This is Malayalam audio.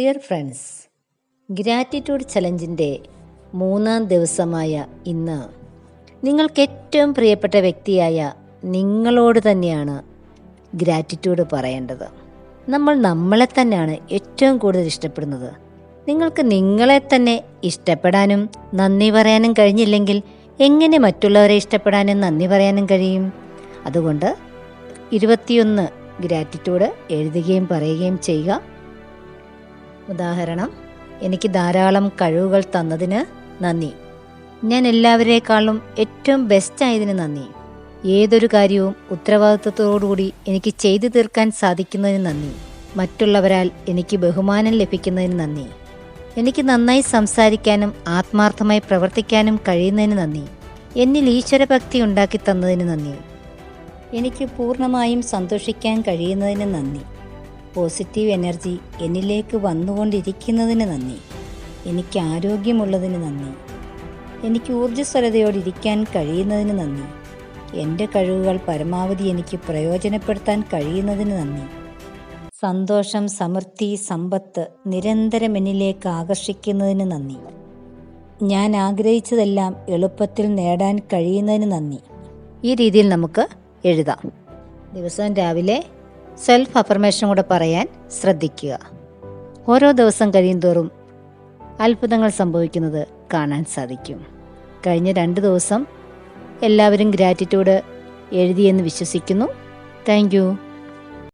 ഡിയർ ഫ്രണ്ട്സ് ഗ്രാറ്റിറ്റ്യൂഡ് ചലഞ്ചിന്റെ മൂന്നാം ദിവസമായ ഇന്ന് നിങ്ങൾക്ക് ഏറ്റവും പ്രിയപ്പെട്ട വ്യക്തിയായ നിങ്ങളോട് തന്നെയാണ് ഗ്രാറ്റിറ്റ്യൂഡ് പറയേണ്ടത്. നമ്മൾ നമ്മളെ തന്നെയാണ് ഏറ്റവും കൂടുതൽ ഇഷ്ടപ്പെടുന്നത്. നിങ്ങൾക്ക് നിങ്ങളെ തന്നെ ഇഷ്ടപ്പെടാനും നന്ദി പറയാനും കഴിഞ്ഞില്ലെങ്കിൽ എങ്ങനെ മറ്റുള്ളവരെ ഇഷ്ടപ്പെടാനും നന്ദി പറയാനും കഴിയും? അതുകൊണ്ട് ഇരുപത്തിയൊന്ന് ഗ്രാറ്റിറ്റ്യൂഡ് എഴുതുകയും പറയുകയും ചെയ്യുക. ഉദാഹരണം എനിക്ക് ധാരാളം കഴിവുകൾ തന്നതിന് നന്ദി. ഞാൻ എല്ലാവരേക്കാളും ഏറ്റവും ബെസ്റ്റ് ആയതിന് നന്ദി. ഏതൊരു കാര്യവും ഉത്തരവാദിത്വത്തോടുകൂടി എനിക്ക് ചെയ്തു തീർക്കാൻ സാധിക്കുന്നതിന് നന്ദി. മറ്റുള്ളവരാൽ എനിക്ക് ബഹുമാനം ലഭിക്കുന്നതിന് നന്ദി. എനിക്ക് നന്നായി സംസാരിക്കാനും ആത്മാർത്ഥമായി പ്രവർത്തിക്കാനും കഴിയുന്നതിന് നന്ദി. എന്നിൽ ഈശ്വരഭക്തി ഉണ്ടാക്കി തന്നതിന് നന്ദി. എനിക്ക് പൂർണമായും സന്തോഷിക്കാൻ കഴിയുന്നതിന് നന്ദി. പോസിറ്റീവ് എനർജി എന്നിലേക്ക് വന്നുകൊണ്ടിരിക്കുന്നതിന് നന്ദി. എനിക്ക് ആരോഗ്യമുള്ളതിന് നന്ദി. എനിക്ക് ഊർജസ്വലതയോടിരിക്കാൻ കഴിയുന്നതിന് നന്ദി. എന്റെ കഴിവുകൾ പരമാവധി എനിക്ക് പ്രയോജനപ്പെടുത്താൻ കഴിയുന്നതിന് നന്ദി. സന്തോഷം സമൃദ്ധി സമ്പത്ത് നിരന്തരം എന്നിലേക്ക് ആകർഷിക്കുന്നതിന് നന്ദി. ഞാൻ ആഗ്രഹിച്ചതെല്ലാം എളുപ്പത്തിൽ നേടാൻ കഴിയുന്നതിന് നന്ദി. ഈ രീതിയിൽ നമുക്ക് എഴുതാം. ദിവസം രാവിലെ സെൽഫ് അഫർമേഷൻ കൂടെ പറയാൻ ശ്രദ്ധിക്കുക. ഓരോ ദിവസം കഴിയും തോറും അത്ഭുതങ്ങൾ സംഭവിക്കുന്നത് കാണാൻ സാധിക്കും. കഴിഞ്ഞ രണ്ട് ദിവസം എല്ലാവരും ഗ്രാറ്റിറ്റ്യൂഡ് എഴുതിയെന്ന് വിശ്വസിക്കുന്നു. താങ്ക്